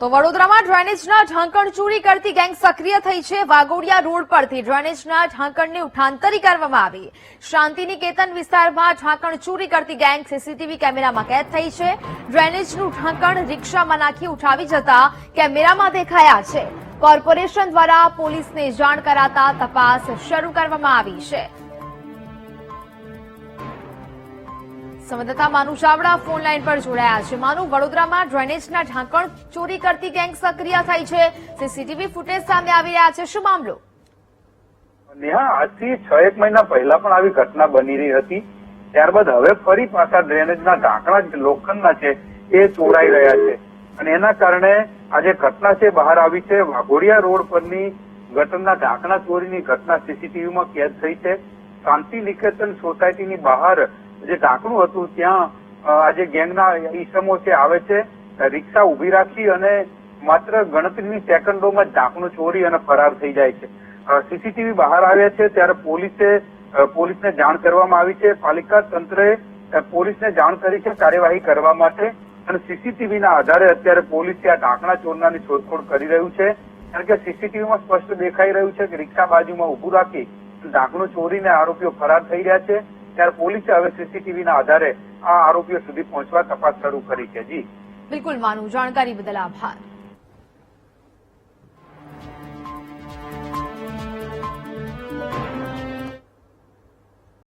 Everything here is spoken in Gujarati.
તો વડોદરામાં ડ્રેનેજના ઢાંકણ ચોરી કરતી ગેંગ સક્રિય થઈ છે. વાગોડિયા રોડ પરથી ડ્રેનેજના ઢાંકણની ઉઠાંતરી કરવામાં આવી. શાંતિનિકેતન વિસ્તારમાં ઢાંકણ ચોરી કરતી ગેંગ સીસીટીવી કેમેરામાં કેદ થઈ છે. ડ્રેનેજનું ઢાંકણ રિક્ષામાં નાખી ઉઠાવી જતા કેમેરામાં દેખાયા છે. કોર્પોરેશન દ્વારા પોલીસને જાણ કરાતા તપાસ શરૂ કરવામાં આવી છે. સંવાદદાતા માનુ ચાવડા ફોન લાઈન પર જોડાયા છે. માનુ, વડોદરામાં ડ્રેનેજના ઢાંકણ ચોરી કરતી ગેંગ સક્રિય થઈ છે. સીસીટીવી ફૂટેજ સામે આવી રહ્યા છે. શું મામલો? નેહા, આજથી છ એક મહિના પહેલા પણ આવી ઘટના બની રહી હતી. ત્યારબાદ હવે ફરી પાછા ડ્રેનેજના ઢાંકણા જે લોખંડના છે એ ચોરાઈ રહ્યા છે. અને એના કારણે આજે ઘટના છે, બહાર આવી છે. વાઘોડિયા રોડ પરની ગટરના ઢાંકણા ચોરીની ઘટના સીસીટીવીમાં કેદ થઈ છે. શાંતિ નિકેતન સોસાયટીની બહાર જે ઢાંકણું હતું, ત્યાં આજે જે ગેંગના ઈસમો છે, આવે છે, રિક્ષા ઊભી રાખી અને માત્ર ગણતરીની સેકન્ડોમાં ઢાંકણું ચોરી અને ફરાર થઈ જાય છે. સીસીટીવી બહાર આવ્યા છે, ત્યારે પોલીસે પોલીસને જાણ કરવામાં આવી છે. પાલિકા તંત્રે પોલીસને જાણ કરી છે, કાર્યવાહી કરવા માટે. અને સીસીટીવીના આધારે અત્યારે પોલીસે આ ઢાંકણા ચોરનાની શોધખોળ કરી રહ્યું છે. કારણ કે સીસીટીવીમાં સ્પષ્ટ દેખાઈ રહ્યું છે કે રિક્ષા બાજુમાં ઉભું રાખી ઢાંકણું ચોરીને આરોપીઓ ફરાર થઈ રહ્યા છે. ત્યારે પોલીસે હવે સીસીટીવી ના આધારે આ આરોપીઓ સુધી પહોંચવા તપાસ શરૂ કરી છે. જી. બિલકુલ માનું જાણકારી બદલ આભાર.